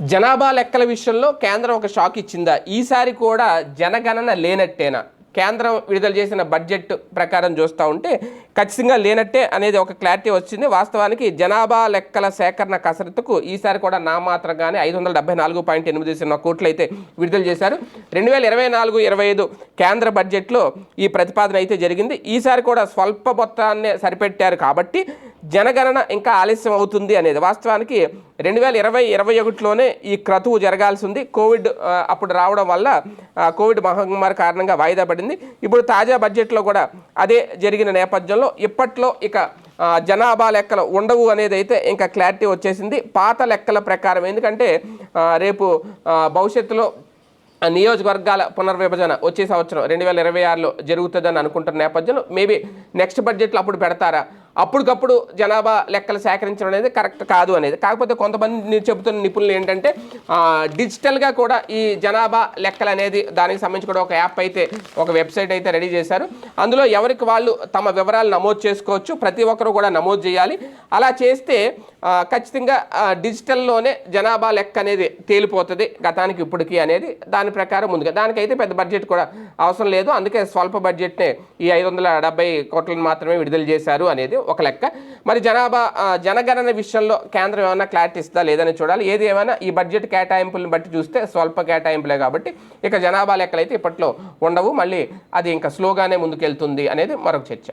జనాభా లెక్కల విషయంలో కేంద్రం ఒక షాక్ ఇచ్చిందా? ఈసారి కూడా జనగణన లేనట్టేనా? కేంద్రం విడుదల చేసిన బడ్జెట్ ప్రకారం చూస్తూ ఉంటే ఖచ్చితంగా లేనట్టే అనేది ఒక క్లారిటీ వచ్చింది. వాస్తవానికి జనాభా లెక్కల సేకరణ కసరత్తుకు ఈసారి కూడా నామాత్రంగానే ఐదు వందల డెబ్బై నాలుగు పాయింట్ ఎనిమిది సున్నా కోట్లు అయితే విడుదల చేశారు. రెండు వేల ఇరవై నాలుగు ఇరవై ఐదు కేంద్ర బడ్జెట్లో ఈ ప్రతిపాదన అయితే జరిగింది. ఈసారి కూడా స్వల్ప మొత్తాన్నే సరిపెట్టారు కాబట్టి జనగణన ఇంకా ఆలస్యం అవుతుంది అనేది. వాస్తవానికి రెండు వేల ఇరవై ఇరవై ఒకటిలోనే ఈ క్రతువు జరగాల్సి ఉంది కోవిడ్ అప్పుడు రావడం వల్ల కోవిడ్ మహమ్మారి కారణంగా వాయిదా పడింది. ఇప్పుడు తాజా బడ్జెట్లో కూడా అదే జరిగిన నేపథ్యంలో ఇప్పట్లో ఇక జనాభా లెక్కలు ఉండవు అనేది అయితే ఇంకా క్లారిటీ వచ్చేసింది. పాత లెక్కల ప్రకారం ఎందుకంటే రేపు భవిష్యత్తులో నియోజకవర్గాల పునర్విభజన వచ్చే సంవత్సరం రెండు వేల ఇరవై ఆరులో జరుగుతుందని అనుకుంటున్న నేపథ్యంలో మేబీ నెక్స్ట్ బడ్జెట్లో అప్పుడు పెడతారా అప్పటికప్పుడు జనాభా లెక్కలు సేకరించడం అనేది కరెక్ట్ కాదు అనేది. కాకపోతే కొంతమంది చెబుతున్న నిపుణులు ఏంటంటే డిజిటల్గా కూడా ఈ జనాభా లెక్కలు అనేది దానికి సంబంధించి కూడా ఒక యాప్ అయితే ఒక వెబ్సైట్ అయితే రెడీ చేశారు. అందులో ఎవరికి వాళ్ళు తమ వివరాలు నమోదు చేసుకోవచ్చు ప్రతి ఒక్కరు కూడా నమోదు చేయాలి. అలా చేస్తే ఖచ్చితంగా డిజిటల్లోనే జనాభా లెక్క అనేది తేలిపోతుంది గతానికి ఇప్పటికి అనేది దాని ప్రకారం ముందుగా. దానికైతే పెద్ద బడ్జెట్ కూడా అవసరం లేదు. అందుకే స్వల్ప బడ్జెట్నే ఈ ఐదు వందల డెబ్బై కోట్లను మాత్రమే విడుదల చేశారు అనేది ఒక లెక్క. మరి జనాభా జనగణన విషయంలో కేంద్రం ఏమైనా క్లారిటీ ఇస్తుందా లేదని చూడాలి. ఏది ఏమైనా ఈ బడ్జెట్ కేటాయింపులను బట్టి చూస్తే స్వల్ప కేటాయింపులే కాబట్టి ఇక జనాభా లెక్కలు అయితే ఇప్పట్లో ఉండవు. మళ్ళీ అది ఇంకా స్లోగానే ముందుకెళ్తుంది అనేది మరొక చర్చ.